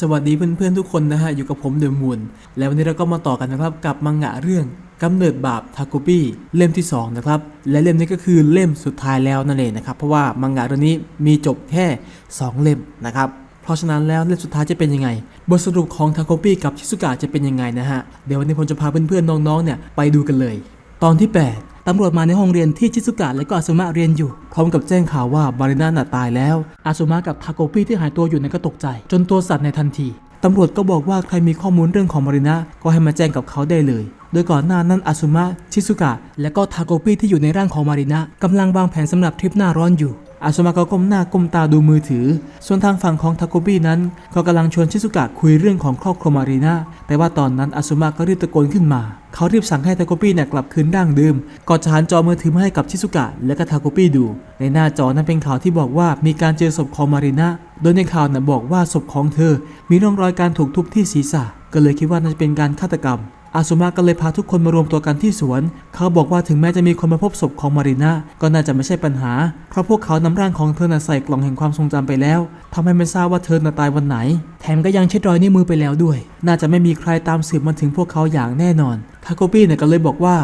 สวัสดีเพื่อนๆทุกคนนะฮะ อยู่กับผมเดมูนแล้ววันนี้เราก็มาต่อกันนะครับกับมังงะเรื่องกำเนิดบาปทาโกปี้เล่มที่ 2 นะครับ และเล่มนี้ก็คือเล่มสุดท้ายแล้วนั่นเองนะครับ เพราะว่ามังงะเรื่องนี้มีจบแค่ 2 เล่มนะครับเพราะฉะนั้นแล้วเล่มสุดท้ายจะเป็นยังไง บทสรุปของทาโกปี้กับชิซุกะจะเป็นยังไงนะฮะเดี๋ยววันนี้ผมจะพาเพื่อนๆน้องๆเนี่ยไปดูกันเลย ตอนที่ 8 ตำรวจมาในห้องเรียนที่ชิซุกะและก็อาซุมะเรียนอยู่ พร้อมกับแจ้งข่าวว่าบาริน่าน่ะตายแล้ว อาซุมะกับทาโกปี้ที่หายตัวอยู่นั้นก็ตกใจ จนตัวสั่นในทันที ตำรวจก็บอกว่าใครมีข้อมูลเรื่องของมาริน่าก็ให้มาแจ้งกับเขาได้เลย โดยก่อนหน้านั้นอาซุมะชิซุกะ และก็ทาโกปี้ที่อยู่ในร่างของมาริน่ากำลังวางแผนสำหรับทริปหน้าร้อนอยู่ อาซุมะก็ก้มหน้าก้มตาดูมือถือ ส่วนทางฝั่งของทาโกบี้นั้นก็กำลังชวนชิซุกะคุยเรื่องของครอบครัวมารีนาแต่ว่าตอนนั้นอาซุมะก็รีบตะโกนขึ้นมา เขารีบสั่งให้ทาโกบี้เนี่ยกลับคืนร่างเดิมก่อนจะหันจอมือถือมาให้กับชิซุกะและก็ทาโกบี้ดู ในหน้าจอนั้นเป็นข่าวที่บอกว่ามีการเจอศพของมารีนาโดยในข่าวน่ะบอกว่าศพของเธอ มีร่องรอยการถูกทุบที่ศีรษะ ก็เลยคิดว่าน่าจะเป็นการฆาตกรรม อาซุมะก็เลยพาทุกคนมารวมตัวกันที่สวน เขาบอกว่าถึงแม้จะมีคนมาพบศพของมารีนาก็น่าจะไม่ใช่ปัญหา เพราะพวกเขานำร่างของเธอน่ะใส่กล่องแห่งความทรงจำไปแล้วทำให้ไม่ทราบว่าเธอน่ะตายวันไหน แถมก็ยังเช็ดรอยนิ้วมือไปแล้วด้วย น่าจะไม่มีใครตามสืบมาถึงพวกเขาอย่างแน่นอนทาโกปี้เนี่ยก็เลยบอกว่า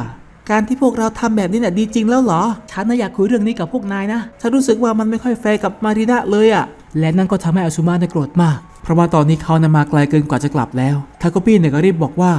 การที่พวกเราทำแบบนี้น่ะดีจริงแล้วเหรอ ฉันน่ะอยากคุยเรื่องนี้กับพวกนายนะ ฉันรู้สึกว่ามันไม่ค่อยแฟร์กับมารีนาเลยอะและนั่นก็ทำให้อาซุมะเนี่ยโกรธมาก เพราะว่าตอนนี้เขานะมาไกลเกินกว่าจะกลับแล้ว ทาโกปี้เนี่ยก็รีบบอกว่า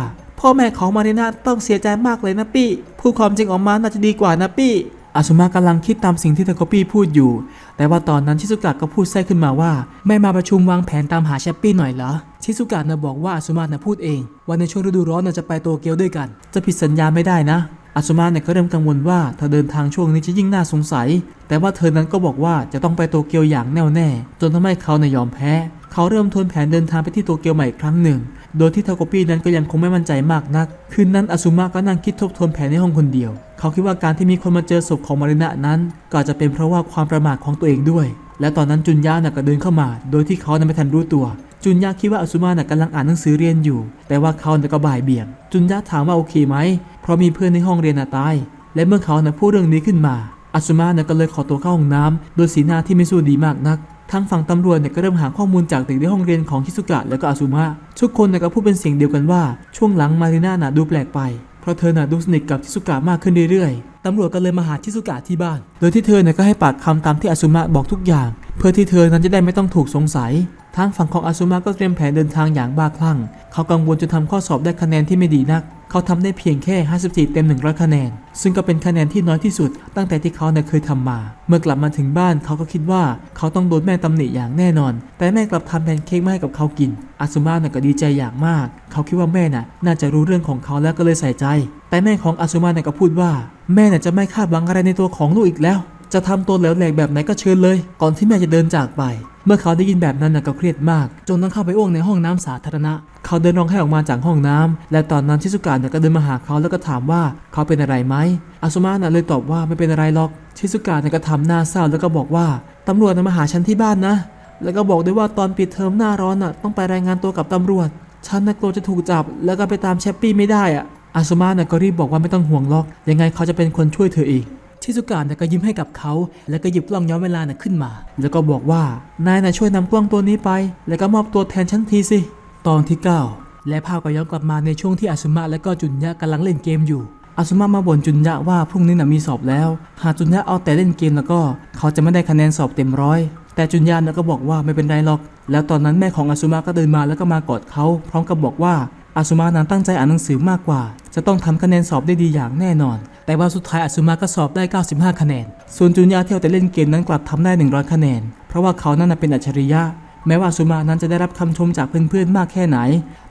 พ่อแม่ของมารีนาต้องเสียใจมากเลยนะปี้พูดความจริงออกมาน่าจะดีกว่านะปี้อาซุมะกำลังคิดตามสิ่งที่ทาโกปี้พูดอยู่ แต่ว่าตอนนั้นชิซุกะก็พูดแทรกขึ้นมาว่า ไม่มาประชุมวางแผนตามหาแชปปี้หน่อยเหรอ ชิซุกะนะบอกว่าอาซุมะนะพูดเองว่าในช่วงฤดูร้อนน่ะจะไปโตเกียวด้วยกัน จะผิดสัญญาไม่ได้นะ อาซุมะเนี่ยก็เริ่มกังวลว่าถ้าเดินทางช่วงนี้จะยิ่งน่าสงสัย แต่ว่าเธอนั้นก็บอกว่าจะต้องไปโตเกียวอย่างแน่วแน่ จนทำให้เขาเนี่ยยอมแพ้ เขาเริ่มทวนแผนเดินทางไปที่โตเกียวใหม่อีกครั้งหนึ่ง โดยที่ทาโกปี้นั้นก็ยังคงไม่มั่นใจมากนัก คืนนั้นอาซุมะก็นั่งคิดทบทวนแผนในห้องคนเดียว เขาคิดว่าการที่มีคนมาเจอศพของมารินะนั้น ก็จะเป็นเพราะว่าความประมาทของตัวเองด้วย และตอนนั้นจุนยะน่ะก็เดินเข้ามา โดยที่เขานั้นไม่ทันรู้ตัว จุนยะคิดว่าอาซุมะน่ะกำลังอ่านหนังสือเรียนอยู่ แต่ว่าเขาน่ะก็บ่ายเบี่ยง จุนยะถามว่าโอเคไหม เพราะมีเพื่อนในห้องเรียนนะตาย และเมื่อเขาน่ะพูดเรื่องนี้ขึ้นมาอาซุมะน่ะก็เลยขอตัวเข้าห้องน้ำโดยสีหน้าที่ไม่สู้ดีมากนักทางฝั่งตำรวจเนี่ยก็เริ่มหาข้อมูลจากเด็กในห้องเรียนของคิสุกะและก็อาซุมะทุกคนเนี่ยก็พูดเป็นเสียงเดียวกันว่าช่วงหลังมารีน่าน่ะดูแปลกไป เพราะเธอน่ะดูสนิทกับชิสุกะมากขึ้นเรื่อยๆ ตำรวจก็เลยมาหาชิสุกะที่บ้าน โดยที่เธอเนี่ยก็ให้ปากคำตามที่อาซุมะบอกทุกอย่าง เพื่อที่เธอนั้นจะได้ไม่ต้องถูกสงสัย ทางฝั่งของอาซุมะก็เตรียมแผนเดินทางอย่างบ้าคลั่ง เขากังวลจนทำข้อสอบได้คะแนนที่ไม่ดีนัก เขาทำได้เพียงแค่ 54 เต็ม 100 คะแนน ซึ่งก็เป็นคะแนนที่น้อยที่สุด ตั้งแต่ที่เขาเนี่ยเคยทำมา เมื่อกลับมาถึงบ้านเขาก็คิดว่าเขาต้องโดนแม่ตำหนิอย่างแน่นอน แต่แม่กลับทำแพนเค้กมาให้กับเขากินอาซุมะน่ะก็ดีใจอย่างมาก เขาคิดว่าแม่น่ะน่าจะรู้เรื่องของเขาแล้วก็เลยใส่ใจ แต่แม่ของอาซุมะเนี่ยก็พูดว่า แม่น่ะจะไม่คาดหวังอะไรในตัวของลูกอีกแล้ว จะทำตัวแหลวแหลกแบบไหนก็เชิญเลย ก่อนที่แม่จะเดินจากไป เมื่อเขาได้ยินแบบนั้นน่ะก็เครียดมาก จนต้องเข้าไปอ้วกในห้องน้ำสาธารณะ เขาเดินร้องไห้ออกมาจากห้องน้ำและตอนนั้นชิซุกะเนี่ยก็เดินมาหาเขาแล้วก็ถามว่าเขาเป็นอะไรไหมอาซุมะน่ะเลยตอบว่าไม่เป็นอะไรหรอก ชิซุกะเนี่ยก็ทำหน้าเศร้าแล้วก็บอกว่าตำรวจน่ะมาหาฉันที่บ้านนะ แล้วก็บอกด้วยว่าตอนปิดเทอมหน้าร้อนน่ะต้องไปรายงานตัวกับตำรวจ ฉันน่ะกลัวจะถูกจับ แล้วก็ไปตามแชปปี้ไม่ได้อะ อาซุมะน่ะก็รีบบอกว่าไม่ต้องห่วงหรอก ยังไงเขาจะเป็นคนช่วยเธอเองชิซุกะเนี่ยก็ยิ้มให้กับเขา แล้วก็หยิบกล้องย้อนเวลานะขึ้นมา แล้วก็บอกว่านายน่ะช่วยนำกล้องตัวนี้ไป แล้วก็มอบตัวแทนฉันทีสิ ตอนที่ 9 และภาพก็ย้อนกลับมาในช่วงที่อาซุมะและก็จุนยะกำลังเล่นเกมอยู่อาซุมะมาบ่นจุนยะว่าพรุ่งนี้น่ะมีสอบแล้ว หากจุนยะเอาแต่เล่นเกมแล้วก็ เขาจะไม่ได้คะแนนสอบเต็มร้อยแต่จุนยะน่ะก็บอกว่าไม่เป็นไรหรอก แล้วตอนนั้นแม่ของอาซุมะก็เดินมาแล้วก็มากอดเขา พร้อมกับบอกว่า อาซุมะนั้นตั้งใจอ่านหนังสือมากกว่า จะต้องทำคะแนนสอบได้ดีอย่างแน่นอน แต่ว่าสุดท้ายอาซุมะก็สอบได้ 95 คะแนน ส่วนจุนยะที่เอาแต่เล่นเกมนั้นกลับทำได้ 100 คะแนน เพราะว่าเขานั้นเป็นอัจฉริยะ แม้ว่าอาซุมะนั้นจะได้รับคำชมจากเพื่อนๆมากแค่ไหน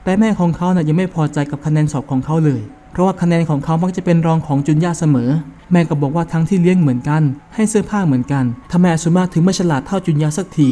แต่แม่ของเขาน่ะยังไม่พอใจกับคะแนนสอบของเขาเลย เพราะว่าคะแนนของเขามักจะเป็นรองของจุนยะเสมอ แม่ก็บอกว่าทั้งที่เลี้ยงเหมือนกัน ให้เสื้อผ้าเหมือนกันทำไมอาซุมะถึงไม่ฉลาดเท่าจุนยะสักที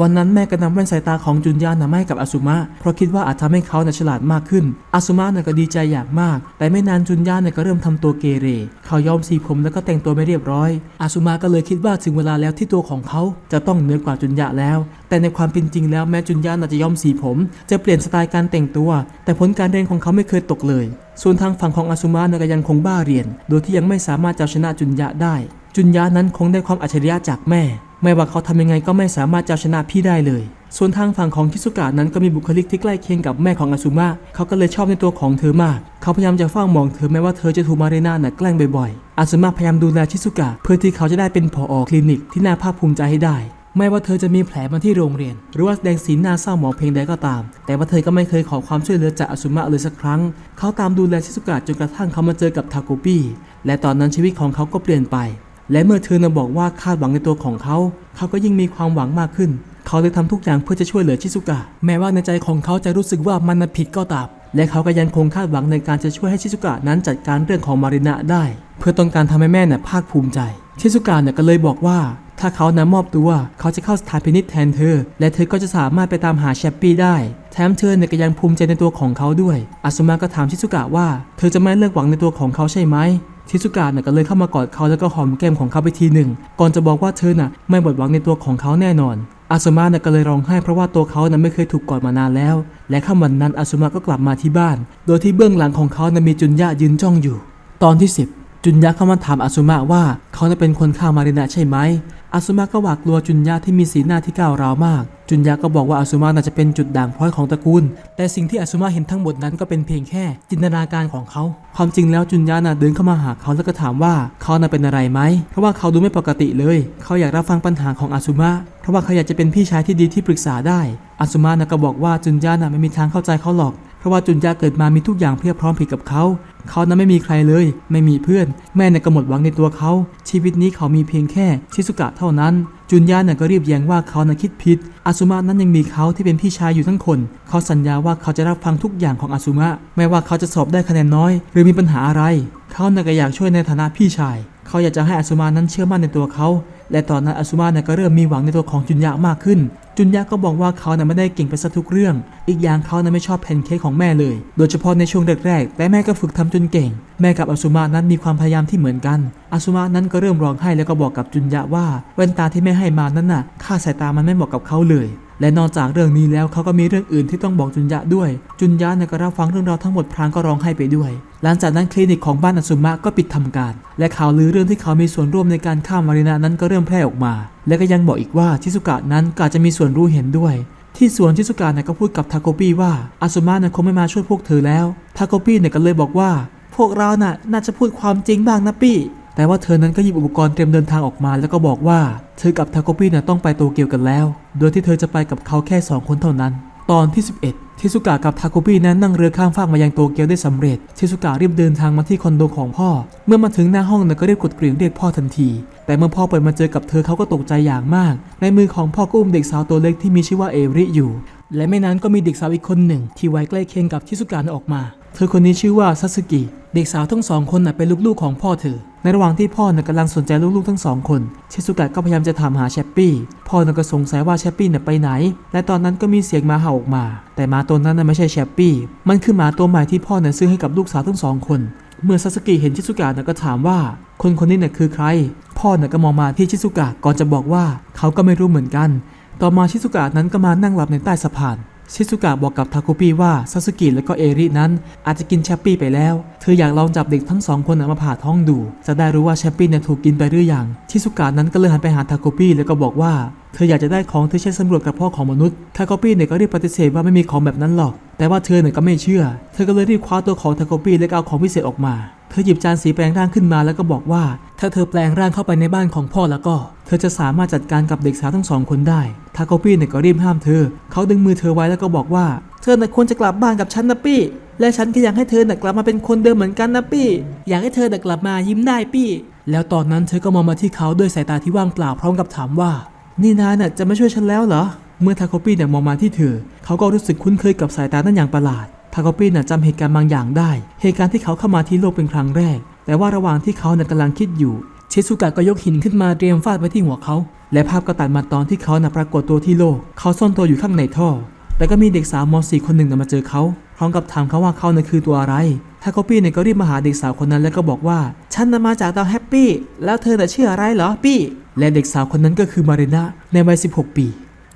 วันนั้นแม่ก็นำแว่นสายตาของจุนยานะมาให้กับอาซุมะเพราะคิดว่าอาจทำให้เขานะฉลาดมากขึ้นอาซุมะน่ะก็ดีใจอย่างมาก แต่ไม่นานจุนยาเนี่ยก็เริ่มทำตัวเกเร เขายอมสีผมแล้วก็แต่งตัวไม่เรียบร้อยอาซุมะก็เลยคิดว่าถึงเวลาแล้วที่ตัวของเขาจะต้องเหนือกว่าจุนยะแล้ว แต่ในความเป็นจริงแล้วแม้จุนยานะจะยอมสีผม จะเปลี่ยนสไตล์การแต่งตัว แต่ผลการเรียนของเขาไม่เคยตกเลย ส่วนทางฝั่งของอาซุมะน่ะก็ยังคงบ้าเรียน โดยที่ยังไม่สามารถจะชนะจุนยะได้ จุนยะนั้นคงได้ความอัจฉริยะจากแม่ ไม่ว่าเขาทำยังไงก็ไม่สามารถจะชนะพี่ได้เลย ส่วนทางฝั่งของคิสุกะนั้นก็มีบุคลิกที่ใกล้เคียงกับแม่ของอาซุมะเขาก็เลยชอบในตัวของเธอมาก เขาพยายามจะเฝ้ามองเธอแม้ว่าเธอจะถูกมาเรน่าน่ะแกล้งบ่อยๆอาซุมะพยายามดูแลชิสุกะเพื่อที่เขาจะได้เป็นผอคลินิกที่น่าภาคภูมิใจให้ได้ไม่ว่าเธอจะมีแผลมาที่โรงเรียน หรือว่าแสดงสีหน้าเศร้าหมองเพลงใดก็ตาม แต่ว่าเธอก็ไม่เคยขอความช่วยเหลือจากอาซุมะเลยสักครั้ง เขาตามดูแลชิสุกะจนกระทั่งเขามาเจอกับทาโกปิและตอนนั้นชีวิตของเขาก็เปลี่ยนไป และเมื่อเธอนะบอกว่าคาดหวังในตัวของเขา เขาก็ยิ่งมีความหวังมากขึ้น เขาเลยทำทุกอย่างเพื่อจะช่วยเหลือชิซุกะ แม้ว่าในใจของเขาจะรู้สึกว่ามันผิดก็ตาม และเขาก็ยังคงคาดหวังในการจะช่วยให้ชิซุกะนั้นจัดการเรื่องของมารินะได้ เพื่อต้องการทำให้แม่น่ะภาคภูมิใจ ชิซุกะเนี่ยก็เลยบอกว่า ถ้าเขานะมอบตัว เขาจะเข้าสถานพินิจแทนเธอ และเธอก็จะสามารถไปตามหาแชปปี้ได้แถมเธอเนี่ยก็ยังภูมิใจในตัวของเขาด้วยอาซุมะก็ถามชิซุกะว่า เธอจะไม่เลิกหวังในตัวของเขาใช่ไหม ชิซุกะเนี่ยก็เลยเข้ามากอดเขาแล้วก็หอมแก้มของเขาไปทีหนึ่ง ก่อนจะบอกว่าเธอน่ะไม่หมดหวังในตัวของเขาแน่นอน อาซุมะเนี่ยก็เลยร้องไห้เพราะว่าตัวเขานั้นไม่เคยถูกกอดมานานแล้ว และค่ำวันนั้นอาซุมะก็กลับมาที่บ้าน โดยที่เบื้องหลังของเขานั้นมีจุนยะยืนจ้องอยู่ ตอนที่ 10 จุนยะเข้ามาถามอาซุมะว่าเขาน่ะเป็นคนฆ่ามารินะใช่ไหม อาซุมะก็หวาดกลัวจุนยะที่มีสีหน้าที่ก้าวร้าวมาก จุนยะก็บอกว่าอาซุมะน่าจะเป็นจุดด่างพร้อยของตระกูล แต่สิ่งที่อาซุมะเห็นทั้งหมดนั้นก็เป็นเพียงแค่ จินตนาการของเขา ความจริงแล้วจุนยะน่ะเดินเข้ามาหาเขาแล้วก็ถามว่าเขาน่ะเป็นอะไรไหม เพราะว่าเขาดูไม่ปกติเลย เขาอยากรับฟังปัญหาของอาซุมะ เพราะว่าเขาอยากจะเป็นพี่ชายที่ดีที่ปรึกษาได้ อาซุมะน่ะก็บอกว่าจุนยะน่ะไม่มีทางเข้าใจเขาหรอก เพราะว่าจุนยะเกิดมามีทุกอย่างเพียบพร้อมผิดกับเขา เขานั้นไม่มีใครเลย ไม่มีเพื่อน แม่เนี่ยก็หมดหวังในตัวเขา ชีวิตนี้เขามีเพียงแค่ชิสุกะเท่านั้น จุนยะเนี่ยก็รีบแย้งว่าเขาน่ะคิดผิด อาซุมะนั้นยังมีเขาที่เป็นพี่ชายอยู่ทั้งคน เขาสัญญาว่าเขาจะรับฟังทุกอย่างของอาซุมะ ไม่ว่าเขาจะสอบได้คะแนนน้อย หรือมีปัญหาอะไร เขาน่ะก็อยากช่วยในฐานะพี่ชาย เขาอยากจะให้อาซุมะนั้นเชื่อมั่นในตัวเขา และตอนนั้นอาซุมะเนี่ยก็เริ่มมีหวังในตัวของจุนยะมากขึ้น จุนยะก็บอกว่าเขาน่ะไม่ได้เก่งไปซะทุกเรื่อง อีกอย่างเขาน่ะไม่ชอบแพนเค้กของแม่เลย โดยเฉพาะในช่วงแรกๆ แต่แม่ก็ฝึกทำจนเก่ง แม่กับอาซุมานั้นมีความพยายามที่เหมือนกัน อาซุมานั้นก็เริ่มร้องไห้แล้วก็บอกกับจุนยะว่าแว่นตาที่แม่ให้มานั้นน่ะค่าสายตามันไม่เหมาะกับเขาเลย และนอกจากเรื่องนี้แล้วเขาก็มีเรื่องอื่นที่ต้องบอกจุนยะด้วย จุนยะเนี่ยก็รับฟังเรื่องราวทั้งหมดพลางก็ร้องไห้ไปด้วย หลังจากนั้นคลินิกของบ้านอาซุมะก็ปิดทำการ และข่าวลือเรื่องที่เขามีส่วนร่วมในการฆ่ามารินานั้นก็เริ่มแพร่ออกมา และก็ยังบอกอีกว่าชิซุกะนั้นก็อาจะมีส่วนรู้เห็นด้วยที่สวนชิซุกะเนี่ยก็พูดกับทาโกปิว่าอาซุมะเนี่ยคงไม่มาช่วยพวกเธอแล้ว ทาโกปิเนี่ยก็เลยบอกว่า พวกเราน่ะน่าจะพูดความจริงบ้างนะปี้ แต่ว่าเธอนั้นก็หยิบอุปกรณ์เตรียมเดินทางออกมาแล้วก็บอกว่า เธอกับทาโกปิเนี่ยต้องไปโตเกียวกันแล้ว โดยที่เธอจะไปกับเขาแค่สองคนเท่านั้น ตอนที่ 11 ทิสุกะกับทาโกปินั้นนั่งเรือข้ามฟากมายังโตเกียวได้สำเร็จ ทิสุกะรีบเดินทางมาที่คอนโดของพ่อ เมื่อมาถึงหน้าห้องนี่ยก็รีบกดกริ่งเรียกพ่อทันที แต่เมื่อพ่อเปิดมาเจอกับเธอเขาก็ตกใจอย่างมาก ในมือของพ่อก็อุ้มเด็กสาวตัวเล็กที่มีชื่อว่าเอริอยู่ และไม่นานก็มีเด็กสาวอีกคนหนึ่ง ที่วัยใกล้เคียงกับทิสุกะออกมา เธอคนนี้ชื่อว่าซัตสึกิเด็กสาวทั้งสองคนน่ะเป็นลูกๆของพ่อเธอ ในระหว่างที่พ่อน่ะกำลังสนใจลูกๆทั้งสองคน ชิซุกะก็พยายามจะถามหาแชปปี้ พ่อน่ะก็สงสัยว่าแชปปี้น่ะไปไหน และตอนนั้นก็มีเสียงหมาเห่าออกมา แต่หมาตัวนั้นน่ะไม่ใช่แชปปี้ มันคือหมาตัวใหม่ที่พ่อน่ะซื้อให้กับลูกสาวทั้งสองคน เมื่อซาสกิเห็นชิซุกะน่ะก็ถามว่า คนคนนี้น่ะคือใคร พ่อน่ะก็มองมาที่ชิซุกะก่อนจะบอกว่า เขาก็ไม่รู้เหมือนกัน ต่อมาชิซุกะนั้นก็มานั่งหลับในใต้สะพาน ชิซุกะบอกกับทาคุปิว่าซาสึกิและก็เอรินั้นอาจจะกินแชปปี้ไปแล้ว เธออยากลองจับเด็กทั้งสองคนมาผ่าท้องดู จะได้รู้ว่าแชปปี้เนี่ยถูกกินไปหรือยัง ชิซุกะนั้นก็เลยหันไปหาทาคุปิแล้วก็บอกว่า เธออยากจะได้ของที่ใช้สำรวจกับพ่อของมนุษย์ ทาคุปิเนี่ยก็รีบปฏิเสธว่าไม่มีของแบบนั้นหรอก แต่ว่าเธอเนี่ยก็ไม่เชื่อ เธอก็เลยรีบคว้าตัวของทาโกปิแล้วก็เอาของพิเศษออกมา เธอหยิบจานสีแปลงร่างขึ้นมาแล้วก็บอกว่า ถ้าเธอแปลงร่างเข้าไปในบ้านของพ่อแล้วก็ เธอจะสามารถจัดการกับเด็กสาวทั้งสองคนได้ ทาโกปี้เนี่ยก็รีบห้ามเธอ เขาดึงมือเธอไว้แล้วก็บอกว่า เธอน่ะควรจะกลับบ้านกับฉันนะปี้ และฉันก็อยากให้เธอน่ะกลับมาเป็นคนเดิมเหมือนกันนะปี้ อยากให้เธอน่ะกลับมายิ้มได้ปี้ แล้วตอนนั้นเธอก็มองมาที่เขาด้วยสายตาที่ว่างเปล่าพร้อมกับถามว่า นี่นายน่ะจะไมาช่วยฉันแล้วเหรอ เมื่อทาโกปี้เนี่ยมองมาที่เธอ เขาก็รู้สึกคุ้นเคยกับสายตานั้นอย่างประหลาด ทาโกปี้น่ะจำเหตุการณ์บางอย่างได้ เหตุการณ์ที่เขาเข้ามาที่โลกเป็นครั้งแรก แต่ว่าระหว่างที่เขาน่ะกำลังคิดอยู่ชิซุกะก็ยกหินขึ้นมาเตรียมฟาดไปที่หัวเขา และภาพก็ตัดมาตอนที่เขาน่ะปรากฏตัวที่โลก เขาซ่อนตัวอยู่ข้างในท่อแล้วก็มีเด็กสาวม .4 คนหนึ่งน่ะมาเจอเขา พร้อมกับถามเขาว่าเขาน่ะคือตัวอะไร ทาโกปี้เนี่ยก็รีบมาหาเด็กสาวคนนั้นแล้วก็บอกว่า ฉันน่ะมาจากดาวแฮปปี้ แล้วเธอน่ะชื่ออะไรเหรอปี้ และเด็กสาวคนนั้นก็คือมาริน่าในวัย16 ปี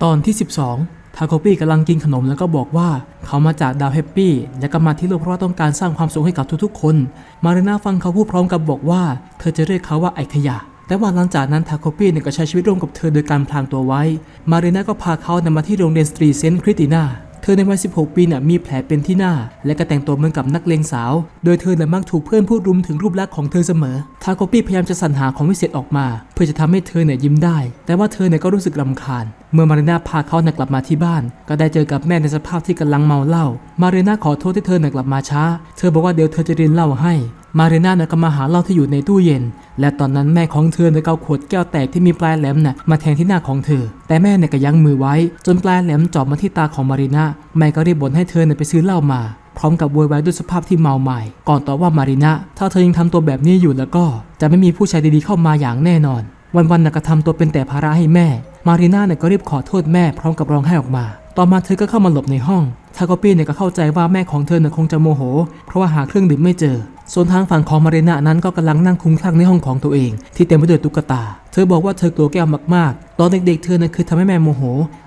ตอนที่ 12 ทาโกปี้กำลังกินขนมแล้วก็บอกว่า เขามาจากดาวแฮปปี้และก็มาที่โลกเพราะว่าต้องการสร้างความสุขให้กับทุกๆ คน มารินาฟังเขาพูดพร้อมกับบอกว่า เธอจะเรียกเขาว่าไอขยะ แต่ว่าหลังจากนั้นทาโคปี้เนี่ยก็ใช้ชีวิตร่วมกับเธอโดยการพลางตัวไว้ มารีนาก็พาเขานำมาที่โรงเรียนสตรีเซนต์คริสติน่าเธอในวัย 16 ปีเนี่ยมีแผลเป็นที่หน้า และก็แต่งตัวเหมือนกับนักเลงสาว โดยเธอเนี่ยมักถูกเพื่อนพูดรุมถึงรูปลักษณ์ของเธอเสมอ ทาโกปี้พยายามจะสรรหาของวิเศษออกมาเพื่อจะทำให้เธอเนี่ยยิ้มได้ แต่ว่าเธอเนี่ยก็รู้สึกรำคาญ เมื่อมารีนาพาเขาเนี่ยกลับมาที่บ้าน ก็ได้เจอกับแม่ในสภาพที่กำลังเมาเหล้า มารีนาขอโทษที่เธอเนี่ยกลับมาช้า เธอบอกว่าเดี๋ยวเธอจะรินเหล้าให้ มาเรน่าเนี่ยก็มาหาเหล้าที่อยู่ในตู้เย็น และตอนนั้นแม่ของเธอเนี่ยก็เอาขวดแก้วแตกที่มีปลายแหลมน่ะมาแทงที่หน้าของเธอ แต่แม่เนี่ยก็ยั้งมือไว้ จนปลายแหลมจาะมาที่ตาของมารีนาแม่ก็รีบบ่นให้เธอเนี่ยไปซื้อเหล้ามา พร้อมกับโวยวายด้วยสภาพที่เมาใหม่ ก่อนต่อว่ามารีน่าถ้าเธอยังทำตัวแบบนี้อยู่แล้วก็ จะไม่มีผู้ชายดีๆเข้ามาอย่างแน่นอน วันๆน่ะก็ทำตัวเป็นแต่ภาระให้แม่ มารีน่าเนี่ยก็รีบขอโทษแม่พร้อมกับร้องไห้ออกมา ต่อมาเธอก็เข้ามาหลบในห้องทาโกปี้เนี่ยก็เข้าใจว่าแม่ของเธอเนี่ยคงจะโมโห เพราะว่าหาเครื่องดื่มไม่เจอ ส่วนทางฝั่งของมารีนานั้นก็กำลังนั่งคุ้มคลั่งในห้องของตัวเอง ที่เต็มไปด้วยตุ๊กตา เธอบอกว่าเธอกลัวแก้วมากๆ ตอนเด็กๆ เธอเนี่ยคือทำให้แม่โมโห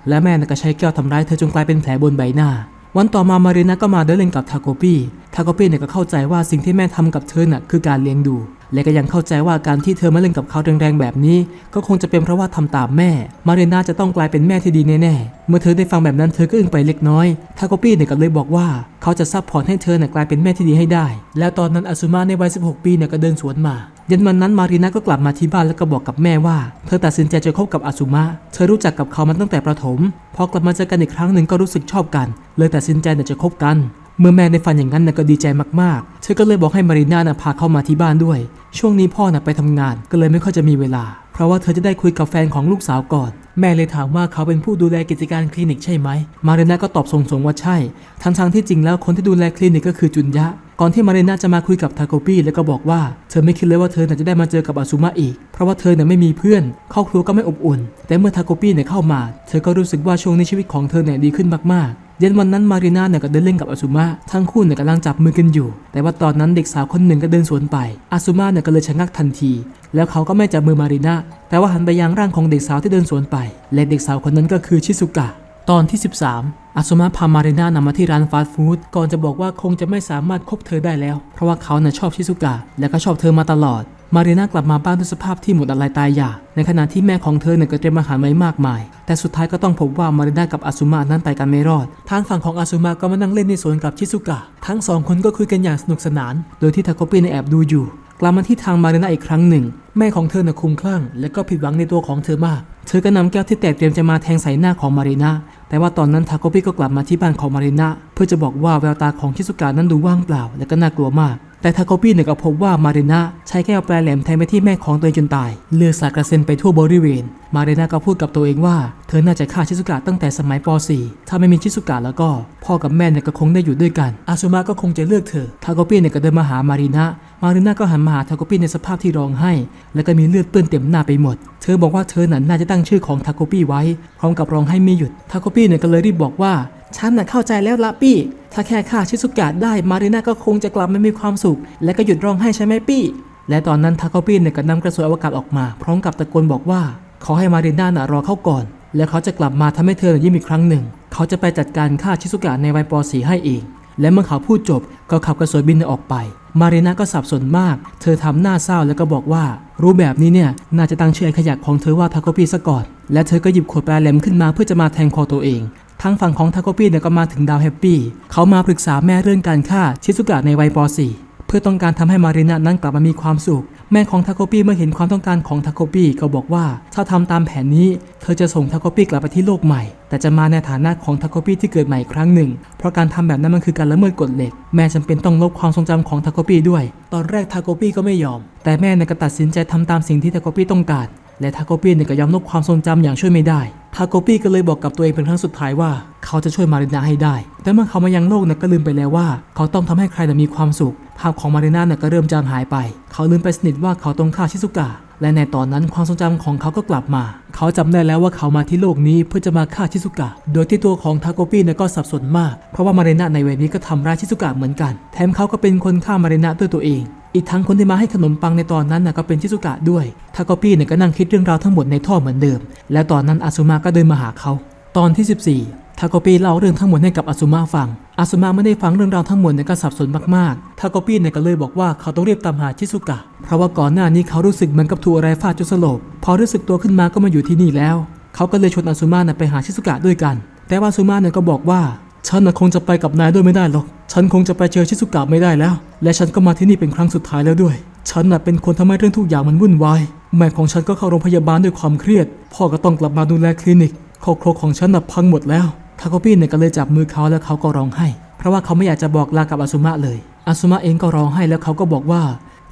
และแม่น่ะก็ใช้แก้วทำร้ายเธอจนกลายเป็นแผลบนใบหน้า วันต่อมามารีนาก็มาเดินเล่นกับทาโกปี้ทาโกปี้เนี่ยก็เข้าใจว่าสิ่งที่แม่ทำกับเธอน่ะคือการเลี้ยงดู และก็ยังเข้าใจว่าการที่เธอมาเล่นกับเขาแรงๆแบบนี้ ก็คงจะเป็นเพราะว่าทำตามแม่ มาเรนาจะต้องกลายเป็นแม่ที่ดีแน่ๆ เมื่อเธอได้ฟังแบบนั้นเธอก็อึ้งไปเล็กน้อย ทาโกปี้เนี่ยก็เลยบอกว่าเขาจะซัพพอร์ตให้เธอเนี่ยกลายเป็นแม่ที่ดีให้ได้ แล้วตอนนั้นอาซุมาในวัย 16 ปีเนี่ยก็เดินสวนมาเย็นวันนั้นมารีนาก็กลับมาที่บ้านแล้วก็บอกกับแม่ว่า เธอตัดสินใจจะคบกับอาซุมะ เธอรู้จักกับเขามาตั้งแต่ประถม พอกลับมาเจอกันอีกครั้งหนึ่งก็รู้สึกชอบกัน เลยตัดสินใจจะคบกัน เมื่อแม่ได้ฟังอย่างนั้นน่ะก็ดีใจมากๆ เธอก็เลยบอกให้มารีน่าน่ะพาเข้ามาที่บ้านด้วย ช่วงนี้พ่อน่ะไปทำงานก็เลยไม่ค่อยจะมีเวลา เพราะว่าเธอจะได้คุยกับแฟนของลูกสาวก่อน แม่เลยถามว่าเขาเป็นผู้ดูแลกิจการคลินิกใช่ไหม มารีน่าก็ตอบส่งๆว่าใช่ ทั้งๆที่จริงแล้วคนที่ดูแลคลินิกก็คือจุนยะ ก่อนที่มารีน่าจะมาคุยกับทาโกปี้แล้วก็บอกว่าเธอไม่คิดเลยว่าเธอจะได้มาเจอกับอาซุมะอีก เพราะว่าเธอเนี่ยไม่มีเพื่อนครอบครัวก็ไม่อบอุ่น แต่เมื่อทาโกปี้เนี่ยเข้ามา เธอก็รู้สึกว่าช่วงนี้ชีวิตของเธอเนี่ยดีขึ้นมากๆเย็นวันนั้นมารีนาเนี่ยก็เดินเล่นกับอาซุมะทั้งคู่เนี่ยกำลังจับมือกันอยู่ แต่ว่าตอนนั้นเด็กสาวคนหนึ่งก็เดินสวนไปอาซุมะเนี่ยก็เลยชะงักทันที แล้วเขาก็ไม่จับมือมารีนาแต่ว่าหันไปยังร่างของเด็กสาวที่เดินสวนไป และเด็กสาวคนนั้นก็คือชิซุกะ ตอนที่ 13 อาซุมะพามารีนานำมาที่ร้านฟาสต์ฟู้ดก่อนจะบอกว่าคงจะไม่สามารถคบเธอได้แล้ว เพราะว่าเขาน่ะชอบชิซุกะและก็ชอบเธอมาตลอด มารีนากลับมาบ้านด้วยสภาพที่หมดอะไรตายอยากในขณะที่แม่ของเธอเนี่ยก็เตรียมอาหารไว้มากมาย แต่สุดท้ายก็ต้องพบว่ามารีนากับอาซุมะนั้นไปกันไม่รอด ทางฝั่งของอาซุมะก็มานั่งเล่นในสวนกับชิซุกะ ทั้งสองคนก็คุยกันอย่างสนุกสนาน โดยที่ทาโกปิเนี่ยแอบดูอยู่ กลับมาที่ทางมาเรนาอีกครั้งหนึ่ง แม่ของเธอน่ะคุ้มคลั่ง และก็ผิดหวังในตัวของเธอมาก เธอก็นำแก้วที่แตกเตรียมจะมาแทงใส่หน้าของมาเรนาแต่ว่าตอนนั้นทาโกปิก็กลับมาที่บ้านของมาเรนาเพื่อจะบอกว่าแววตาของชิสุกะนั้นดูว่างเปล่า และก็น่ากลัวมาก แต่ทาโกปิเนี่ยก็พบว่ามารีนาใช้แก้วปลายแหลมแทงไปที่แม่ของตัวเองจนตาย เลือดสาดกระเซ็นไปทั่วบริเวณ มารีนาก็พูดกับตัวเองว่า เธอน่าจะฆ่าชิซุกะตั้งแต่สมัยป .4 ถ้าไม่มีชิซุกะแล้วก็ พ่อกับแม่เนี่ยก็คงได้อยู่ด้วยกัน อาซุมะก็คงจะเลือกเธอ ทาโกปิเนี่ยก็เดินมาหามารีนามารีนาก็หันมาหาทาโกปิในสภาพที่ร้องไห้ และก็มีเลือดเปื้อนเต็มหน้าไปหมด เธอบอกว่าเธอนั้นน่าจะตั้งชื่อของทาโกปิไว้ พร้อมกับร้องไห้ไม่หยุด ทาโกปิเนี่ยก็เลยรีบบอกว่าฉันน่ะเข้าใจแล้วละปี้ ถ้าแค่ฆ่าชิซุกะได้มารีนาก็คงจะกลับมามีความสุข และก็หยุดร้องไห้ใช่ไหมปี้ และตอนนั้นทาโกปิเนี่ยก็นำกระสวยอวกาศออกมา พร้อมกับตะโกนบอกว่าขอให้มารีนาน่ะรอเข้าก่อน แล้วเขาจะกลับมาทำให้เธอน่ะยิ้มอีกครั้งหนึ่ง เขาจะไปจัดการฆ่าชิซุกะในวัยป .4 ให้เอง และเมื่อเขาพูดจบก็ขับกระสวยบินออกไป มารีนาก็สับสนมาก เธอทำหน้าเศร้าแล้วก็บอกว่า รู้แบบนี้เนี่ยน่าจะตั้งชื่อไอขยะของเธอว่าทาโกปิซะก่อนและเธอก็หยิบขวดปลาแหลมขึ้นมาเพื่อจะมาแทงคอตัวเอง ทางฝั่งของทาโกปิเนี่ยก็มาถึงดาวแฮปปี้ เขามาปรึกษาแม่เรื่องการฆ่าชิซุกะในวัยป .4 เพื่อต้องการทำให้มารีนานั้นกลับมามีความสุข แม่ของทาโกปิเมื่อเห็นความต้องการของทาโกปิก็บอกว่า ถ้าทำตามแผนนี้เธอจะส่งทาโกปิกลับไปที่โลกใหม่ แต่จะมาในฐานะของทาโกปิที่เกิดใหม่ครั้งหนึ่ง เพราะการทำแบบนั้นมันคือการละเมิดกฎเหล็ก แม่จำเป็นต้องลบความทรงจำของทาโกปิด้วย ตอนแรกทาโกปิก็ไม่ยอม แต่แม่เนี่ยก็ตัดสินใจทำตามสิ่งที่ทาโกปิต้องการ และทาโกปิเนี่ยก็ยอมลบความทรงจำอย่างช่วยไม่ได้ ทาโกปิก็เลยบอกกับตัวเองเป็นครั้งสุดท้ายว่า เขาจะช่วยมารินาให้ได้ แต่เมื่อเขามายังโลกนี่ก็ลืมไปแล้วว่า เขาต้องทำให้ใครน่ะมีความสุข ภาพของมารินาเนี่ยก็เริ่มจางหายไป เขาลืมไปสนิทว่าเขาต้องฆ่าชิซุกะ และในตอนนั้นความทรงจำของเขาก็กลับมา เขาจำได้แล้วว่าเขามาที่โลกนี้เพื่อจะมาฆ่าชิซุกะ โดยที่ตัวของทาโกปิเนี่ยก็สับสนมาก เพราะว่ามารินาในเวรนี้ก็ทำร้ายชิซุกะเหมือนกัน แถมเขาก็เป็นคนฆ่ามารินาด้วยตัวเองอีกทั้งคนที่มาให้ขนมปังในตอนนั้นนะก็เป็นชิซุกะด้วย ทาโกปิเนี่ยก็นั่งคิดเรื่องราวทั้งหมดในท่อเหมือนเดิม แล้วตอนนั้นอาซุมะก็เดินมาหาเขา ตอนที่ 14 ทาโกปี้เล่าเรื่องทั้งหมดให้กับอาซุมะฟัง อาซุมะไม่ได้ฟังเรื่องราวทั้งหมดเนี่ยก็สับสนมากๆ ทาโกปี้เนี่ยก็เลยบอกว่าเขาต้องเรียบตามหาชิซุกะ เพราะว่าก่อนหน้านี้เขารู้สึกเหมือนกับถูกอะไรฟาดจนสลบ พอรู้สึกตัวขึ้นมาก็มาอยู่ที่นี่แล้ว เขาก็เลยชวนอาซุมะน่ะไปหาชิซุกะด้วยกัน แต่ว่าอาซุมะเนี่ยก็บอกว่าฉันน่ะคงจะไปกับนายด้วยไม่ได้หรอก ฉันคงจะไปเจอชิซุกะไม่ได้แล้ว และฉันก็มาที่นี่เป็นครั้งสุดท้ายแล้วด้วย ฉันน่ะเป็นคนทำให้เรื่องทุกอย่างมันวุ่นวาย แม่ของฉันก็เข้าโรงพยาบาลด้วยความเครียด พ่อก็ต้องกลับมาดูแลคลินิกครอบครัวของฉันน่ะพังหมดแล้วทาโกปี้เนี่ยก็เลยจับมือเขาแล้วเขาก็ร้องไห้ เพราะว่าเขาไม่อยากจะบอกลากับอาซุมะเลยอาซุมะเองก็ร้องไห้แล้วเขาก็บอกว่า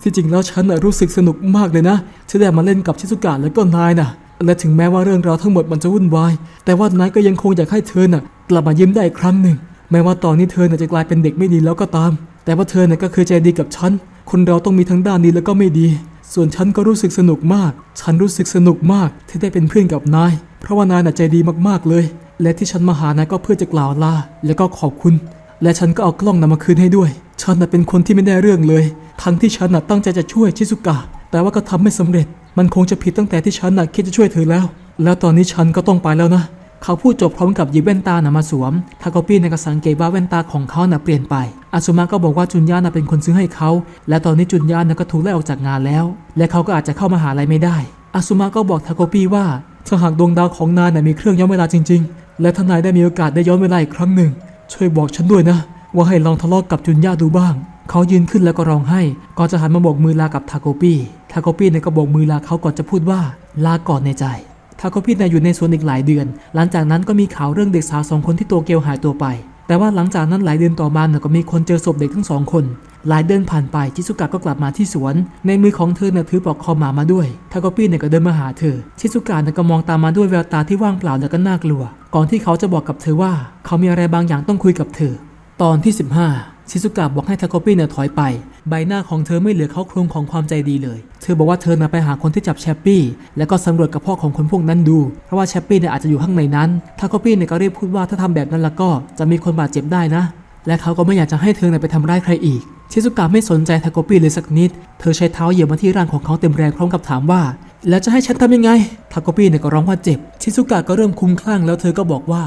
ที่จริงแล้วฉันน่ะรู้สึกสนุกมากเลยนะที่ได้มาเล่นกับชิซุกะแล้วก็นายน่ะ และถึงแม้ว่าเรื่องราวทั้งหมดมันจะวุ่นวาย แต่ว่านายก็ยังคงอยากให้เธอน่ะ กลับมายิ้มได้อีกครั้งหนึ่ง แม้ว่าตอนนี้เธอน่ะจะกลายเป็นเด็กไม่ดีแล้วก็ตาม แต่ว่าเธอน่ะก็เคยใจดีกับฉัน คนเราต้องมีทั้งด้านดีแล้วก็ไม่ดี ส่วนฉันก็รู้สึกสนุกมาก ฉันรู้สึกสนุกมากที่ได้เป็นเพื่อนกับนาย เพราะว่านายน่ะใจดีมากๆเลย และที่ฉันมาหานายก็เพื่อจะกล่าวลา แล้วก็ขอบคุณ และฉันก็เอากล้องนำมาคืนให้ด้วย ฉันน่ะเป็นคนที่ไม่ได้เรื่องเลย ทั้งที่ฉันน่ะตั้งใจจะช่วยชิซุกะ แต่ว่าก็ทำไม่สำเร็จ มันคงจะผิดตั้งแต่ที่ฉันน่ะคิดจะช่วยเธอแล้ว แล้วตอนนี้ฉันก็ต้องไปแล้วนะ เขาพูดจบพร้อมกับหยิบแว่นตาหน่ะมาสวม ทาโกปี้เนี่ยก็สังเกตว่าแว่นตาของเขาน่ะเปลี่ยนไป อาซุมะก็บอกว่าจุนย่าน่ะเป็นคนซื้อให้เขา และตอนนี้จุนย่าน่ะก็ถูกไล่ออกจากงานแล้ว และเขาก็อาจจะเข้ามาหาลัยไม่ได้ อาซุมะก็บอกทาโกปี้ว่าถ้าหากดวงดาวของนายน่ะมีเครื่องย้อนเวลาจริง ๆ และถ้านายได้มีโอกาสได้ย้อนเวลาอีกครั้งหนึ่ง ช่วยบอกฉันด้วยนะ ว่าให้ลองทะเลาะกับจุนย่าดูบ้าง เขายืนขึ้นแล้วก็ร้องไห้ ก่อนจะหันมาโบกมือลากับทาโกปี้ ทาโกปี้เนี่ยก็โบกมือลาเขาก่อนจะพูดว่าลาก่อนในใจ ทาโกปี้เนี่ยอยู่ในสวนอีกหลายเดือน หลังจากนั้นก็มีข่าวเรื่องเด็กสาวสองคนที่โตเกียวหายตัวไป แต่ว่าหลังจากนั้นหลายเดือนต่อมาเนี่ยก็มีคนเจอศพเด็กทั้งสองคน หลายเดือนผ่านไปชิซุกะก็กลับมาที่สวน ในมือของเธอเนี่ยถือปลอกคอหมามาด้วยทาโกปี้เนี่ยก็เดินมาหาเธอ ชิซุกะเนี่ยก็มองตามมาด้วยแววตาที่ว่างเปล่าและก็น่ากลัว ก่อนที่เขาจะบอกกับเธอว่า เขามีอะไรบางอย่างต้องคุยกับเธอ ตอนที่ 15 ชิซุกะบอกให้ทาโกปี้เนี่ยถอยไป ใบหน้าของเธอไม่เหลือเขาโครงของความใจดีเลย เธอบอกว่าเธอน่ะไปหาคนที่จับแชปปี้ แล้วก็สำรวจกับพ่อของคนพวกนั้นดู เพราะว่าแชปปี้เนี่ยอาจจะอยู่ข้างในนั้นทาโกปี้เนี่ยก็รีบพูดว่าถ้าทำแบบนั้นแล้วก็จะมีคนบาดเจ็บได้นะ และเขาก็ไม่อยากจะให้เธอเนี่ยไปทำร้ายใครอีก ชิซุกะไม่สนใจทาโกปี้เลยสักนิด เธอใช้เท้าเหยียบมาที่ร่างของเขาเต็มแรงพร้อมกับถามว่า แล้วจะให้ฉันทำยังไงทาโกปี้เนี่ยก็ร้องว่าเจ็บ ชิซุกะก็เริ่มคุ้มคลั่งแล้วเธอก็บอกว่า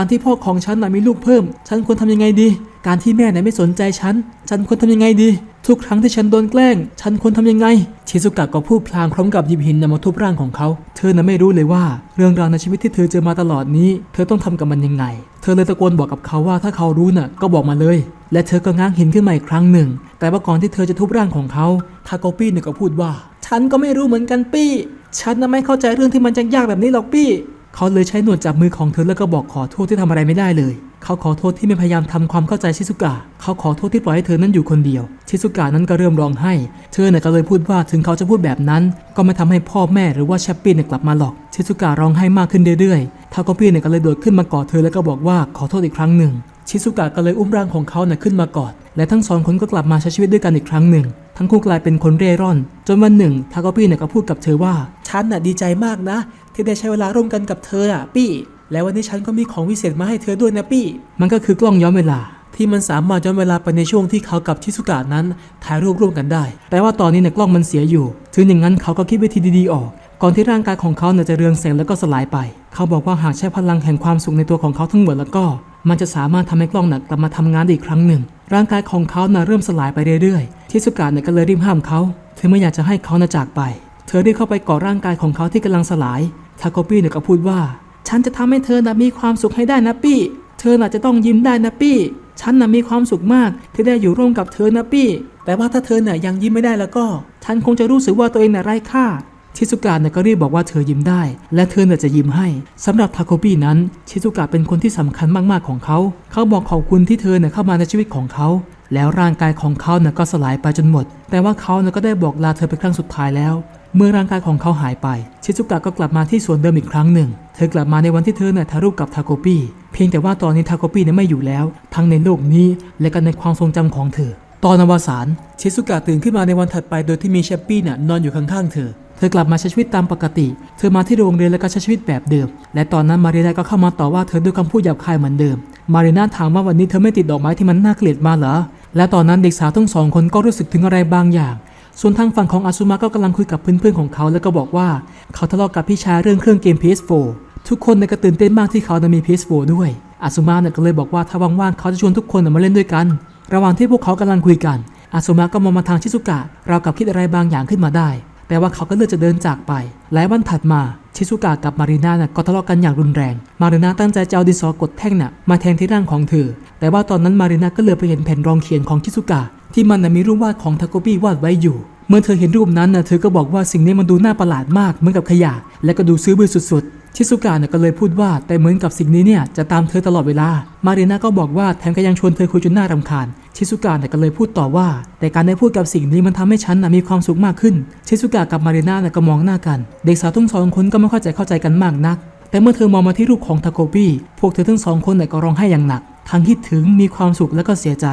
การที่พ่อของฉันน่ะมีลูกเพิ่ม ฉันควรทำยังไงดี การที่แม่น่ะไม่สนใจฉัน ฉันควรทำยังไงดี ทุกครั้งที่ฉันโดนแกล้ง ฉันควรทำยังไง ชิซุกะก็พูดพลางพร้อมกับหยิบหินนำมาทุบร่างของเขา เธอน่ะไม่รู้เลยว่า เรื่องราวในชีวิตที่เธอเจอมาตลอดนี้ เธอต้องทำกับมันยังไง เธอเลยตะโกนบอกกับเขาว่าถ้าเขารู้น่ะก็บอกมาเลย และเธอก็ง้างหินขึ้นมาอีกครั้งหนึ่ง แต่ว่าก่อนที่เธอจะทุบร่างของเขาทาโกปี้เนี่ยก็พูดว่า ฉันก็ไม่รู้เหมือนกันปี้ ฉันน่ะไม่เข้าใจเรื่องที่มันจะยากแบบนี้หรอกปี้ เขาเลยใช้หนวดจับมือของเธอแล้วก็บอกขอโทษที่ทำอะไรไม่ได้เลย เขาขอโทษที่ไม่พยายามทำความเข้าใจชิซุกะ เขาขอโทษที่ปล่อยให้เธอนั้นอยู่คนเดียว ชิซุกะนั้นก็เริ่มร้องไห้ เธอเนี่ยก็เลยพูดว่าถึงเขาจะพูดแบบนั้น ก็ไม่ทำให้พ่อแม่หรือว่าแชปปี้เนี่ยกลับมาหรอก ชิซุกะร้องไห้มากขึ้นเรื่อยๆทาโกปี้เนี่ยก็เลยโดดขึ้นมากอดเธอแล้วก็บอกว่าขอโทษอีกครั้งหนึ่ง ชิซุกะก็เลยอุ้มร่างของเขาเนี่ยขึ้นมากอด และทั้งสองคนก็กลับมาใช้ชีวิตด้วยกันอีกครั้งหนึ่ง ทั้งคู่กลายเป็นคนเร่ร่อน จนวันหนึ่งทาโกปี้เนี่ยก็พูดกับเธอว่า ฉันน่ะดีใจมากนะ ที่ได้ใช้เวลาร่วมกันกับเธออะปี้ แล้ววันนี้ฉันก็มีของวิเศษมาให้เธอด้วยนะปี้ มันก็คือกล้องย้อนเวลา ที่มันสามารถย้อนเวลาไปในช่วงที่เขากับชิซุกะนั้นถ่ายรูปร่วมกันได้ แต่ว่าตอนนี้เนี่ยกล้องมันเสียอยู่ ถึงอย่างนั้นเขาก็คิดวิธีดีๆออก ก่อนที่ร่างกายของเขาเนี่ยจะเรืองแสงแล้วก็สลายไป เขาบอกว่าหากใช้พลังแห่งความสุขในตัวของเขาทั้งหมดแล้วก็ มันจะสามารถทำให้กล้องหนักกลับมาทำงานได้อีกครั้งหนึ่ง ร่างกายของเขาน่ะเริ่มสลายไปเรื่อยๆชิซุกะเนี่ยก็เลยรีบห้ามเขาเธอไม่อยากจะให้เขาน่ะจากไป เธอรีบเข้าไปกอดร่างกายของเขาที่กำลังสลายทาโกปี้เนี่ยก็พูดว่า ฉันจะทำให้เธอน่ะมีความสุขให้ได้นะปี้ เธอน่ะจะต้องยิ้มได้นะปี้ ฉันน่ะมีความสุขมากที่ได้อยู่ร่วมกับเธอนะปี้ แต่ว่าถ้าเธอน่ะยังยิ้มไม่ได้แล้วก็ ฉันคงจะรู้สึกว่าตัวเองน่ะไร้ค่า ชิซุกะเนี่ยก็รีบบอกว่าเธอยิ้มได้ และเธอเนี่ยจะยิ้มให้สำหรับทาโกปี้นั้น ชิซุกะเป็นคนที่สำคัญมากๆของเขา เขาบอกขอบคุณที่เธอเนี่ยเข้ามาในชีวิตของเขา แล้วร่างกายของเขาเนี่ยก็สลายไปจนหมด แต่ว่าเขาเนี่ยก็ได้บอกลาเธอเป็นครั้งสุดท้ายแล้ว เมื่อร่างกายของเขาหายไป ชิซุกะก็กลับมาที่สวนเดิมอีกครั้งหนึ่ง เธอกลับมาในวันที่เธอเนี่ยถ่ายรูปกับทาโกปี้เพียงแต่ว่าตอนนี้ทาโกปี้เนี่ยไม่อยู่แล้ว ทั้งในโลกนี้และก็ในความทรงจำของเธอตอนอวสานชิซุกะตื่นขึ้นมาในวันถัดไปโดยที่มีแชปปี้น่ะนอนอยู่ข้างๆเธอ เธอกลับมาใช้ชีวิตตามปกติ เธอมาที่โรงเรียนแล้วก็ใช้ชีวิตแบบเดิม และตอนนั้นมารีนาก็เข้ามาต่อว่าเธอด้วยคำพูดหยาบคายเหมือนเดิม มารีนาถามว่าวันนี้เธอไม่ติดดอกไม้ที่มันน่าเกลียดมาเหรอ และตอนนั้นเด็กสาวทั้งสองคนก็รู้สึกถึงอะไรบางอย่าง ส่วนทางฝั่งของอาซุมะก็กำลังคุยกับเพื่อนๆของเขา แล้วก็บอกว่าเขาทะเลาะกับพี่ชายเรื่องเครื่องเกม PS4 ทุกคนในยก็ตื่นเต้นมากที่เขาจะมี PS4 ด้วยอาซุมะเนี่ยก็เลยบอกว่าถ้าว่างๆเขาจะชวนทุกคนมาเล่นด้วยกัน ระหว่างที่พวกเขากำลังคุยกันอาซุมะก็มองมาทางชิซุกะเรากับคิดอะไรบางอย่างขึ้นมาได้ แปลว่าเขาก็เลือกจะเดินจากไป หลายวันถัดมาชิซุกะกับมารีนาน่ะก็ทะเลาะกันอย่างรุนแรง มารีนาตั้งใจจะเอาดินสอกดแท่งน่ะมาแทงที่ร่างของเธอ แต่ว่าตอนนั้นมารีนาก็เหลือไปเห็นแผ่นรองเขียนของชิซุกะที่มันน่ะมีรูปวาดของทาโกบี้วาดไว้อยู่ เมื่อเธอเห็นรูปนั้นน่ะเธอก็บอกว่าสิ่งนี้มันดูน่าประหลาดมากเหมือนกับขยะ และก็ดูซื้อบื้อสุดๆ ชิซุกะเนี่ยก็เลยพูดว่าแต่เหมือนกับสิ่งนี้เนี่ยจะตามเธอตลอดเวลา มารีนาก็บอกว่าแถมก็ยังชวนเธอคุยจนน่ารำคาญ ชิซุกะเนี่ยก็เลยพูดต่อว่า แต่การได้พูดกับสิ่งนี้มันทำให้ฉันนะมีความสุขมากขึ้น ชิซุกะกับมารีนาเนี่ยก็มองหน้ากัน เด็กสาวทั้งสองคนก็ไม่เข้าใจเข้าใจกันมากนัก แต่เมื่อเธอมองมาที่รูปของทาโกบิพวกเธอทั้งสองคนเนี่ยก็ร้องไห้อย่างหนัก ทั้งคิดถึงมีความสุขและก็เสียใจ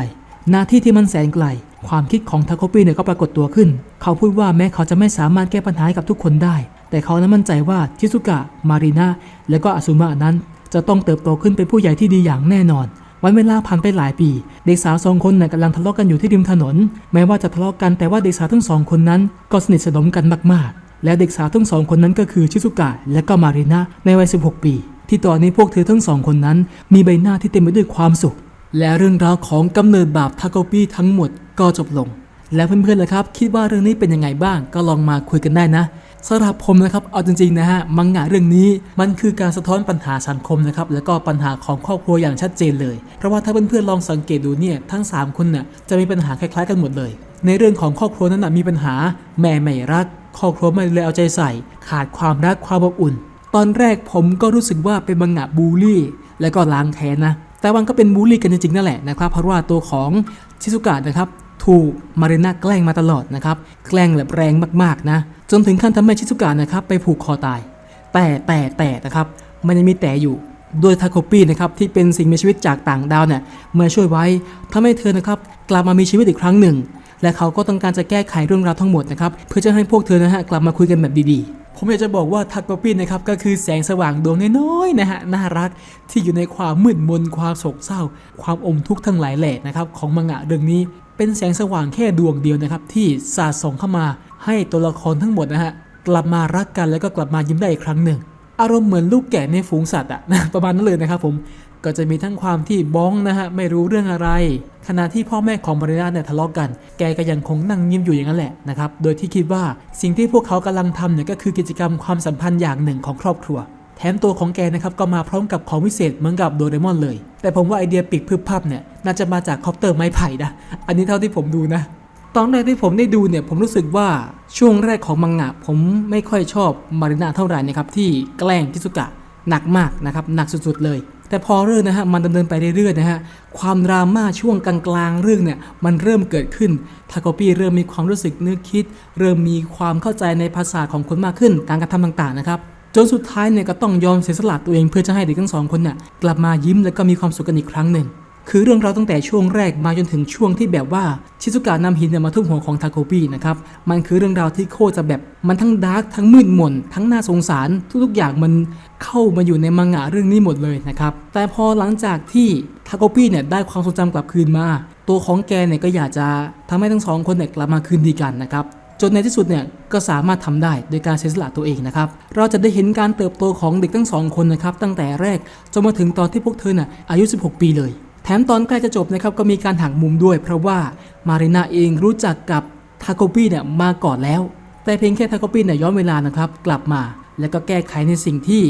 หน้าที่ที่มันแสนไกล ความคิดของทาโกบิเนี่ยก็ปรากฏตัวขึ้น เขาพูดว่าแม้เขาจะไม่สามารถแก้ปัญหากับทุกคนได้ แต่เขานั้นมั่นใจว่าชิซุกะ มารีนาและก็อาซุมะนั้น จะต้องเติบโตขึ้นเป็นผู้ใหญ่ที่ดีอย่างแน่นอน วันเวลาผ่านไปหลายปี เด็กสาวสองคนน่ะกำลังทะเลาะกันอยู่ที่ริมถนน แม้ว่าจะทะเลาะกันแต่ว่าเด็กสาวทั้งสองคนนั้น ก็สนิทสนมกันมากๆ และเด็กสาวทั้งสองคนนั้นก็คือชิซุกะและก็มารีนาในวัย 16 ปี ที่ตอนนี้พวกเธอทั้งสองคนนั้น มีใบหน้าที่เต็มไปด้วยความสุข และเรื่องราวของกำเนิดบาปทาโกปี้ทั้งหมดก็จบลงแล้วเพื่อนๆล่ะครับ คิดว่าเรื่องนี้เป็นยังไงบ้างก็ลองมาคุยกันได้นะ สำหรับผมนะครับเอาจริงๆนะฮะมังงะเรื่องนี้มันคือการสะท้อนปัญหาสังคมนะครับแล้วก็ปัญหาของครอบครัวอย่างชัดเจนเลย เพราะว่าถ้าเพื่อนๆลองสังเกตดูเนี่ยทั้ง 3 คนน่ะจะมีปัญหาคล้ายๆกันหมดเลย ในเรื่องของครอบครัวนั้นนะมีปัญหาแม่ไม่รัก ครอบครัวไม่เลยเอาใจใส่ ขาดความรักความอบอุ่น ตอนแรกผมก็รู้สึกว่าเป็นมังงะบูลลี่ แล้วก็ล้างแค้นนะแต่มันก็เป็นบูลลี่กันจริงๆนั่นแหละนะครับเพราะว่าตัวของชิซุกะนะครับ ถูกมารีนาแกล้งมาตลอดนะครับ แกล้งแบบแรงมากๆนะ จนถึงขั้นทำให้ชิซุกะนะครับไปผูกคอตาย แต่แต่แต่นะครับมันยังมีแต่อยู่โดยทาโกปี้นะครับที่เป็นสิ่งมีชีวิตจากต่างดาวเนี่ยเมื่อช่วยไว้ทำให้เธอนะครับกลับมามีชีวิตอีกครั้งหนึ่ง และเขาก็ต้องการจะแก้ไขเรื่องราวทั้งหมดนะครับเพื่อจะให้พวกเธอนะฮะกลับมาคุยกันแบบดีๆ ผมอยากจะบอกว่าทาโกปี้นะครับก็คือแสงสว่างดวงน้อยๆนะฮะน่ารักที่อยู่ในความมืดมนความโศกเศร้า ความอมทุกข์ทั้งหลายแหล่นะครับของมังงะเรื่องนี้ เป็นแสงสว่างแค่ดวงเดียวนะครับ ที่สาดส่องเข้ามาให้ตัวละครทั้งหมดนะฮะกลับมารักกันแล้วก็กลับมายิ้มได้อีกครั้งหนึ่ง อารมณ์เหมือนลูกแกะในฝูงสัตว์อะนะประมาณนั้นเลยนะครับผมก็จะมีทั้งความที่บ้องนะฮะไม่รู้เรื่องอะไร ขณะที่พ่อแม่ของมารินาเนี่ยทะเลาะกัน แกก็ยังคงนั่งยิ้มอยู่อย่างนั้นแหละนะครับโดยที่คิดว่าสิ่งที่พวกเขากำลังทำเนี่ยก็คือกิจกรรมความสัมพันธ์อย่างหนึ่งของครอบครัว แถมตัวของแกนะครับก็มาพร้อมกับของวิเศษเหมือนกับโดเรมอนเลย แต่ผมว่าไอเดียปีกพึบพับเนี่ยน่าจะมาจากคอปเตอร์ไม้ไผ่นะ อันนี้เท่าที่ผมดูนะ ตอนแรกที่ผมได้ดูเนี่ยผมรู้สึกว่าช่วงแรกของมังงะผมไม่ค่อยชอบมารินาเท่าไหร่นะครับที่แกล้งทิสุกะหนักมากนะครับหนักสุดๆเลย แต่พอเรื่องนะฮะมันดำเนินไปเรื่อยๆนะฮะความดราม่าช่วงกลางๆเรื่องเนี่ยมันเริ่มเกิดขึ้นทาโกปี้เริ่มมีความรู้สึกนึกคิด เริ่มมีความเข้าใจในภาษาของคนมากขึ้นการกระทำต่างๆนะครับ จนสุดท้ายเนี่ยก็ต้องยอมเสียสละตัวเองเพื่อจะให้เด็กทั้งสองคนน่ะกลับมายิ้มแล้วก็มีความสุขกันอีกครั้งหนึ่ง คือเรื่องราวตั้งแต่ช่วงแรกมาจนถึงช่วงที่แบบว่าชิซุกะนำหินเนี่ยมาทุ่มหัวของทาโกบินะครับมันคือเรื่องราวที่โคตรจะแบบมันทั้งดาร์กทั้งมืดมนทั้งน่าสงสารทุกๆอย่างมันเข้ามาอยู่ในมังงะเรื่องนี้หมดเลยนะครับแต่พอหลังจากที่ทาโกบิเนี่ยได้ความทรงจำกลับคืนมา ตัวของแกเนี่ยก็อยากจะทำให้ทั้งสองคนเนี่ยกลับมาคืนดีกันนะครับ จนในที่สุดเนี่ยก็สามารถทำได้โดยการเสียสละตัวเองนะครับ เราจะได้เห็นการเติบโตของเด็กทั้งสองคนนะครับตั้งแต่แรกจนมาถึงตอนที่พวกเธอน่ะอายุ 16 ปีเลย แถมตอนใกล้จะจบนะครับก็มีการหักมุมด้วย เพราะว่ามารีนาเองรู้จักกับทาโกปี้เนี่ยมาก่อนแล้ว แต่เพียงแค่ทาโกปี้เนี่ยย้อนเวลานะครับกลับมา แล้วก็แก้ไขในสิ่งที่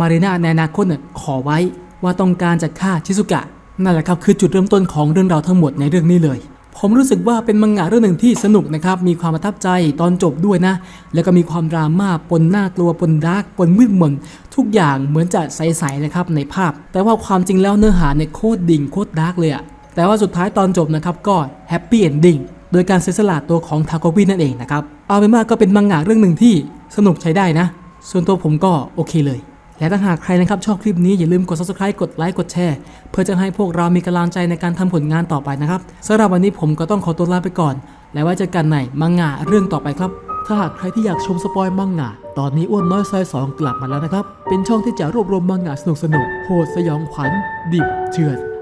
มารีนาในอนาคตเนี่ยขอไว้ว่าต้องการจะฆ่าชิซุกะนั่นแหละครับคือจุดเริ่มต้นของเรื่องราวทั้งหมดในเรื่องนี้เลย ผมรู้สึกว่าเป็นมังงะเรื่องหนึ่งที่สนุกนะครับ มีความประทับใจตอนจบด้วยนะ แล้วก็มีความดราม่าปนน่ากลัวปนดาร์กปนมืดมน ทุกอย่างเหมือนจะใสๆนะครับในภาพ แต่ว่าความจริงแล้วเนื้อหาในยโคตรดิ่งโคตรดาร์กเลยอะแต่ว่าสุดท้ายตอนจบนะครับก็แฮปปี้เอนดิ้งโดยการเสียสละตัวของทาโกบินั่นเองนะครับ เอาเป็นว่าก็เป็นมังงะเรื่องหนึ่งที่สนุกใช้ได้นะ ส่วนตัวผมก็โอเคเลย และถ้าหากใครนะครับชอบคลิปนี้อย่าลืมกด subscribe กดไลค์กดแชร์ เพื่อจะให้พวกเรามีกำลังใจในการทำผลงานต่อไปนะครับสำหรับวันนี้ผมก็ต้องขอตัวลาไปก่อน แล้วไว้เจอกันในมังงะเรื่องต่อไปครับ ถ้าหากใครที่อยากชมสปอยมังงะตอนนี้อ้วนน้อยซอยสองกลับมาแล้วนะครับ เป็นช่องที่จะรวบรวมมังงะสนุกสนุกโหดสยองขวัญดิบเฉือน